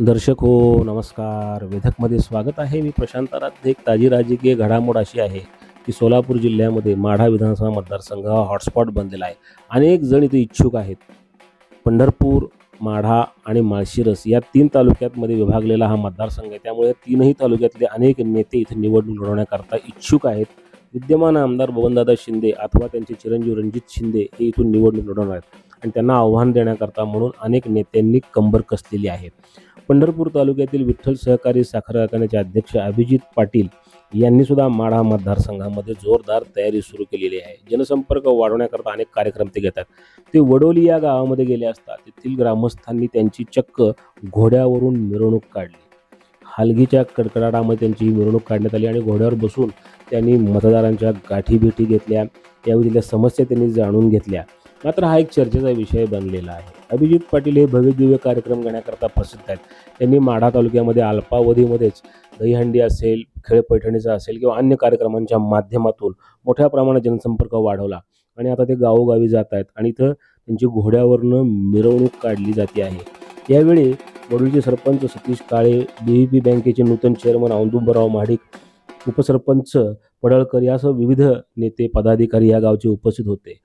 दर्शक हो नमस्कार. वेधकमध्ये स्वागत आहे मी प्रशांत आराध्य. एक ताजी राजकीय घडामोड अशी आहे की सोलापूर जिल्ह्यामध्ये माढा विधानसभा मतदारसंघ हा हॉटस्पॉट बनलेला आहे. अनेक जण इथे इच्छुक आहेत. पंढरपूर माढा आणि माळशिरस या तीन तालुक्यातमध्ये विभागलेला हा मतदारसंघ आहे. त्यामुळे तीनही तालुक्यातले अनेक नेते इथे निवडणूक लढवण्याकरता इच्छुक आहेत. विद्यमान आमदार बबनदादा शिंदे अथवा त्यांचे चिरंजीव रणजित शिंदे हे इथून निवडणूक लढवणार आहेत. आणि त्यांना आव्हान देण्याकरता म्हणून अनेक नेत्यांनी कंबर कसलेली आहे. पंढरपूर तालुक्यातील विठ्ठल सहकारी साखर कारखान्याचे अध्यक्ष अभिजित पाटील यांनी सुद्धा माढा मतदारसंघामध्ये जोरदार तयारी सुरू केलेली आहे. जनसंपर्क वाढवण्याकरता अनेक कार्यक्रम ते घेतात. ते वडोली या गावामध्ये गेले असता तेथील ग्रामस्थांनी त्यांची चक्क घोड्यावरून मिरवणूक काढली. हलगीच्या कडकडाटामध्ये त्यांची ही मिरवणूक काढण्यात आली आणि घोड्यावर बसून त्यांनी मतदारांच्या गाठीभेटी घेतल्या. यावेळी तिथल्या समस्या त्यांनी जाणून घेतल्या. मात्र हा एक चर्चेचा विषय बनलेला आहे. अभिजित पाटील हे भव्यदिव्य कार्यक्रम घेण्याकरता प्रसिद्ध आहेत. त्यांनी माढा तालुक्यामध्ये अल्पावधीमध्येच दहीहंडी असेल खेळ पैठणीचा असेल किंवा अन्य कार्यक्रमांच्या माध्यमातून मोठ्या प्रमाणात जनसंपर्क वाढवला आणि आता ते गावोगावी जात आहेत आणि इथं त्यांची घोड्यावरनं मिरवणूक काढली जाते आहे. यावेळी वडूळचे सरपंच सतीश काळे बी पी बँकेचे नूतन चेअरमन औदुंबराव महाडिक उपसरपंच पडळकर यासह विविध नेते पदाधिकारी या गावचे उपस्थित होते.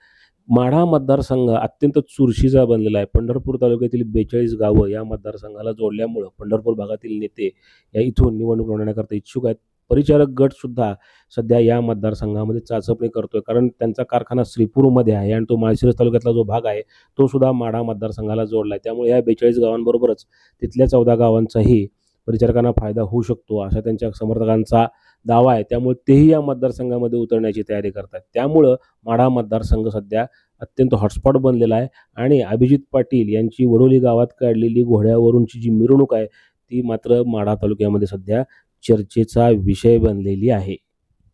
माढा मतदारसंघ अत्यंत चुरशीचा बनलेला आहे. पंढरपूर तालुक्यातील बेचाळीस गावं या मतदारसंघाला जोडल्यामुळं पंढरपूर भागातील नेते या इथून निवडणूक लढवण्याकरता इच्छुक आहेत. परिचारक गट सुद्धा सध्या या मतदारसंघामध्ये चाचपणी करतोय. कारण त्यांचा कारखाना श्रीपूरमध्ये आहे आणि तो माळशिरस तालुक्यातला जो भाग आहे तो सुद्धा माढा मतदारसंघाला जोडला आहे त्यामुळे या बेचाळीस गावांबरोबरच तिथल्या चौदा गावांचाही परिचारकांना फायदा होऊ शकतो अशा त्यांच्या समर्थकांचा दावा आहे. त्यामुळे तेही या मतदारसंघामध्ये उतरण्याची तयारी करतात. त्यामुळं माढा मतदारसंघ सध्या अत्यंत हॉटस्पॉट बनलेला आहे आणि अभिजित पाटील यांची वडोली गावात काढलेली घोड्यावरूनची जी मिरवणूक आहे ती मात्र माढा तालुक्यामध्ये सध्या चर्चेचा विषय बनलेली आहे.